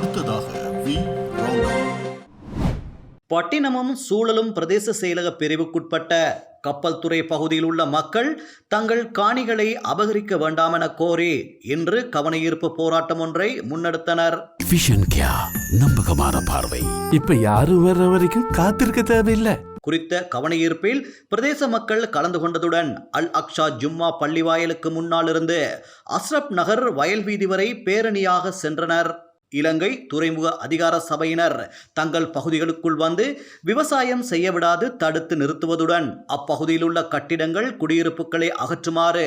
அடுத்ததாக வி. பட்டினமும் சூழலும் பிரதேச செயலக பிரிவுக்குட்பட்ட கப்பல் துறை பகுதியில் உள்ள மக்கள் தங்கள் காணிகளை அபகரிக்க வேண்டாமென கோரி இன்று கவனஈர்ப்பு போராட்டம் ஒன்றை முன்னெடுத்தனர். நம்பகமான பார்வை. இப்ப யாரும் வர்ற வரைக்கும் காத்திருக்க தேவையில்லை. குறித்த கவனஈர்ப்பில் பிரதேச மக்கள் கலந்து கொண்டதுடன் அல் அக்ஷா ஜும்மா பள்ளிவாயலுக்கு முன்னால் இருந்து அஸ்ரப் நகர் வயல் வீதி வரை பேரணியாக சென்றனர். இலங்கை துறைமுக அதிகார சபையினர் தங்கள் பகுதிகளுக்குள் வந்து விவசாயம் செய்யவிடாது தடுத்து நிறுத்துவதுடன் அப்பகுதியில் உள்ள கட்டிடங்கள் குடியிருப்புகளை அகற்றுமாறு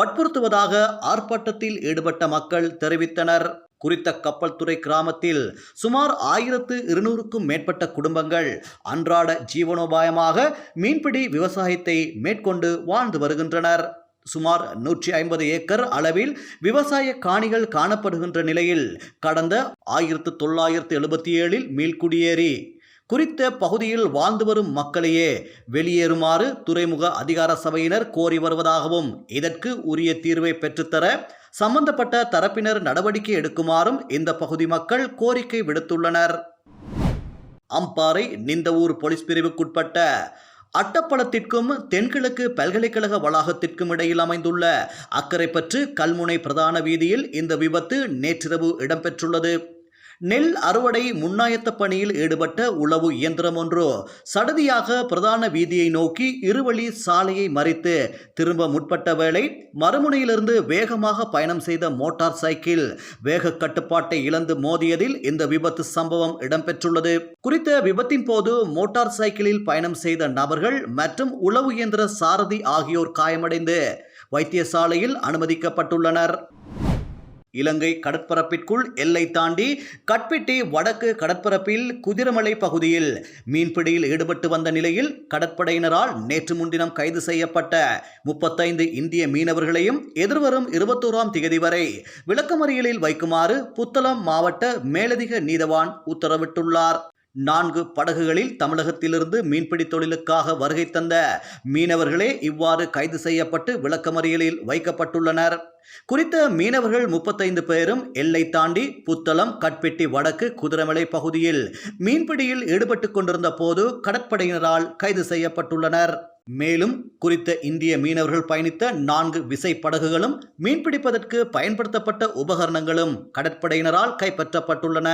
வற்புறுத்துவதாக ஆர்ப்பாட்டத்தில் ஈடுபட்ட மக்கள் தெரிவித்தனர். குறித்த கப்பல் துறை கிராமத்தில் சுமார் ஆயிரத்து இருநூறுக்கும் மேற்பட்ட குடும்பங்கள் அன்றாட ஜீவனோபாயமாக மீன்பிடி விவசாயத்தை மேற்கொண்டு வாழ்ந்து வருகின்றனர். சுமார் நூற்றி ஐம்பது ஏக்கர் அளவில் விவசாய காணிகள் காணப்படுகின்ற நிலையில் கடந்த ஆயிரத்து தொள்ளாயிரத்து எழுபத்தி ஏழில் மீள்குடியேறி குறித்த பகுதியில் வாழ்ந்து வரும் மக்களையே வெளியேறுமாறு துறைமுக அதிகார சபையினர் கோரி வருவதாகவும் இதற்கு உரிய தீர்வை பெற்றுத்தர சம்பந்தப்பட்ட தரப்பினர் நடவடிக்கை எடுக்குமாறும் இந்த பகுதி மக்கள் கோரிக்கை விடுத்துள்ளனர். அம்பாறை நிந்தவூர் போலீஸ் பிரிவுக்குட்பட்ட அட்டப்பளத்திற்கும் தென்கிழக்கு பல்கலைக்கழக வளாகத்திற்கும் இடையில் அமைந்துள்ள அக்கரைப்பற்று கல்முனை பிரதான வீதியில் இந்த விபத்து நேற்றிரவு இடம்பெற்றுள்ளது. நெல் அறுவடை முன்னாயத்த பணியில் ஈடுபட்ட உளவு இயந்திரம் ஒன்று. சடதியாக பிரதான வீதியை நோக்கி இருவழி சாலையை மறித்து திரும்ப முற்பட்ட வேளை மறுமுனையிலிருந்து வேகமாக பயணம் செய்த மோட்டார் சைக்கிள் வேக கட்டுப்பாட்டை இழந்து மோதியதில் இந்த விபத்து சம்பவம் இடம்பெற்றுள்ளது. குறித்த விபத்தின் போது மோட்டார் சைக்கிளில் பயணம் செய்த நபர்கள் மற்றும் உளவு இயந்திர சாரதி ஆகியோர் காயமடைந்து வைத்தியசாலையில் அனுமதிக்கப்பட்டுள்ளனர். இலங்கை கடற்பரப்பிற்குள் எல்லை தாண்டி கட்பிட்டி வடக்கு கடற்பரப்பில் குதிரமலை பகுதியில் மீன்பிடியில் ஈடுபட்டு வந்த நிலையில் கடற்படையினரால் நேற்று முன்தினம் கைது செய்யப்பட்ட முப்பத்தைந்து இந்திய மீனவர்களையும் எதிர்வரும் இருபத்தோராம் திகதி வரை விளக்கமறியலில் வைக்குமாறு புத்தளம் மாவட்ட மேலதிக நீதவான் உத்தரவிட்டுள்ளார். நான்கு படகுகளில் தமிழகத்திலிருந்து மீன்பிடி தொழிலுக்காக வருகை தந்த மீனவர்களே இவ்வாறு கைது செய்யப்பட்டு விளக்கமறியலில் வைக்கப்பட்டுள்ளனர். குறித்த மீனவர்கள் முப்பத்தைந்து பேரும் எல்லை தாண்டி புத்தளம் கட்பெட்டி வடக்கு குதிரமலை பகுதியில் மீன்பிடியில் ஈடுபட்டு கொண்டிருந்த போது கடற்படையினரால் கைது செய்யப்பட்டுள்ளனர். மேலும் குறித்த இந்திய மீனவர்கள் பயணித்த நான்கு விசை படகுகளும் மீன்பிடிப்பதற்கு பயன்படுத்தப்பட்ட உபகரணங்களும் கடற்படையினரால் கைப்பற்றப்பட்டுள்ளன.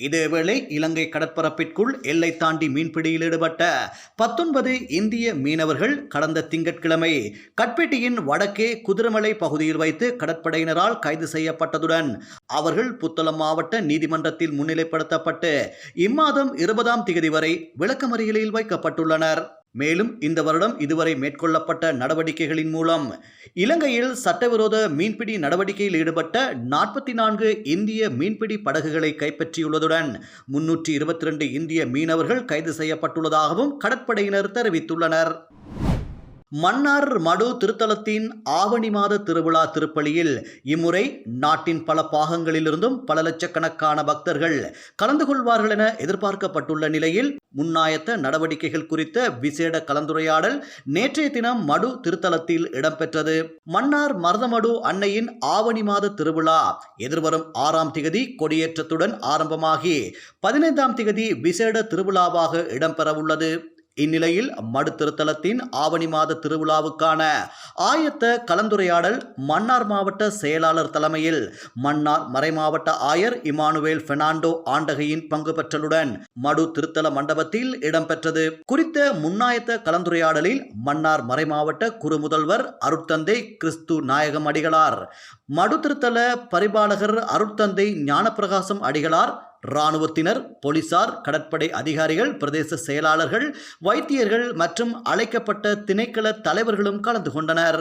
இதேவேளை இலங்கை கடற்பரப்பிற்குள் எல்லை தாண்டி மீன்பிடியில் ஈடுபட்ட பத்தொன்பது இந்திய மீனவர்கள் கடந்த திங்கட்கிழமை கட்பெட்டியின் வடக்கே குதிரமலை பகுதியில் வைத்து கடற்படையினரால் கைது செய்யப்பட்டதுடன் அவர்கள் புத்தளம் மாவட்ட நீதிமன்றத்தில் முன்னிலைப்படுத்தப்பட்டு இம்மாதம் இருபதாம் தேதி வரை விளக்கமறியலில் வைக்கப்பட்டுள்ளனர். மேலும் இந்த வருடம் இதுவரை மேற்கொள்ளப்பட்ட நடவடிக்கைகளின் மூலம் இலங்கையில் சட்டவிரோத மீன்பிடி நடவடிக்கையில் ஈடுபட்ட நாற்பத்தி நான்கு இந்திய மீன்பிடி படகுகளை கைப்பற்றியுள்ளதுடன் முன்னூற்றி இருபத்தி ரெண்டு இந்திய மீனவர்கள் கைது செய்யப்பட்டுள்ளதாகவும் கடற்படையினர் தெரிவித்துள்ளனர். மன்னார் மடு திருத்தலத்தின் ஆவணி மாத திருவிழா திருப்பலியில் இம்முறை நாட்டின் பல பாகங்களிலிருந்தும் பல லட்சக்கணக்கான பக்தர்கள் கலந்து கொள்வார்கள் என எதிர்பார்க்கப்பட்டுள்ள நிலையில் முன்னாயத்த நடவடிக்கைகள் குறித்த விசேட கலந்துரையாடல் நேற்றைய தினம் மடு திருத்தலத்தில் இடம்பெற்றது. மன்னார் மருதமடு அன்னையின் ஆவணி மாத திருவிழா எதிர்வரும் ஆறாம் திகதி கொடியேற்றத்துடன் ஆரம்பமாகி பதினைந்தாம் திகதி விசேட திருவிழாவாக இடம்பெறவுள்ளது. இந்நிலையில் மடு திருத்தலத்தின் ஆவணி மாத திருவிழாவுக்கான ஆயத்த கலந்துரையாடல் மன்னார் மாவட்ட செயலாளர் தலைமையில் மன்னார் மறைமாவட்ட ஆயர் இமானுவேல் பெர்னாண்டோ ஆண்டகையின் பங்கு பெற்றலுடன் மடு திருத்தல மண்டபத்தில் இடம்பெற்றது. குறித்த முன்னாயத்த கலந்துரையாடலில் மன்னார் மறைமாவட்ட குரு முதல்வர் அருட்தந்தை கிறிஸ்து நாயகம் அடிகளார். மடு திருத்தல பரிபாலகர் அருட்தந்தை ஞானப்பிரகாசம் அடிகளார் இராணுவத்தினர் போலீசார் கடற்படை அதிகாரிகள் பிரதேச செயலாளர்கள் வைத்தியர்கள் மற்றும் அழைக்கப்பட்ட திணைக்கள தலைவர்களும் கலந்து கொண்டனர்.